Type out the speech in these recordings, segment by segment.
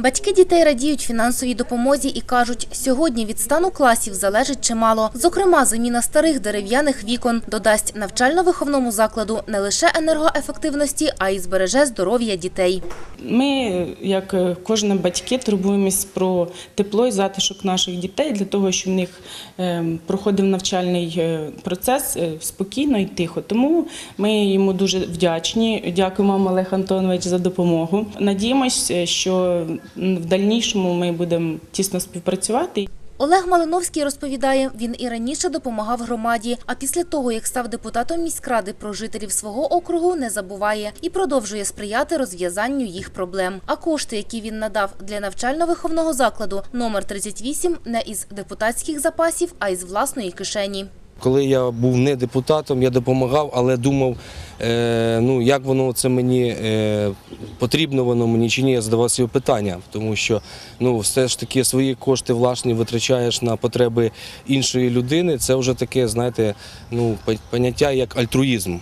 Батьки дітей радіють фінансовій допомозі і кажуть, сьогодні від стану класів залежить чимало. Зокрема, заміна старих дерев'яних вікон додасть навчально-виховному закладу не лише енергоефективності, а й збереже здоров'я дітей. Ми, як е, кожні батьки, турбуємось про тепло і затишок наших дітей для того, щоб в них е, проходив навчальний е, процес е, спокійно і тихо. Тому ми йому дуже вдячні. Дякуємо Олег Антонович, за допомогу. Надіємось, е, що в дальнішому ми будемо тісно співпрацювати. Олег Малиновський розповідає, він і раніше допомагав громаді, а після того, як став депутатом міськради, про жителів свого округу не забуває і продовжує сприяти розв'язанню їх проблем. А кошти, які він надав для навчально-виховного закладу номер 38, не із депутатських запасів, а із власної кишені. Коли я був не депутатом, я допомагав, але думав, е, ну як воно це мені е, потрібно воно мені чи ні, я задавав собі питання, тому що ну все ж таки свої кошти власні витрачаєш на потреби іншої людини. Це вже таке, знаєте, ну пон- поняття як альтруїзм.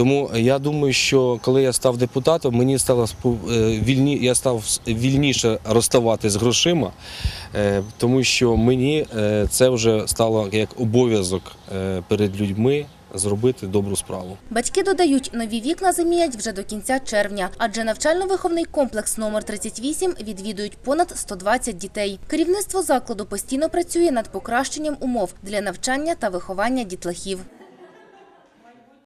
Тому я думаю, що коли я став депутатом, мені стало е, вільні, я став вільніше розставати з грошима, е, тому що мені е, це вже стало як обов'язок перед людьми зробити добру справу. Батьки додають, нові вікна замінять вже до кінця червня, адже навчально-виховний комплекс номер 38 відвідують понад 120 дітей. Керівництво закладу постійно працює над покращенням умов для навчання та виховання дітлахів.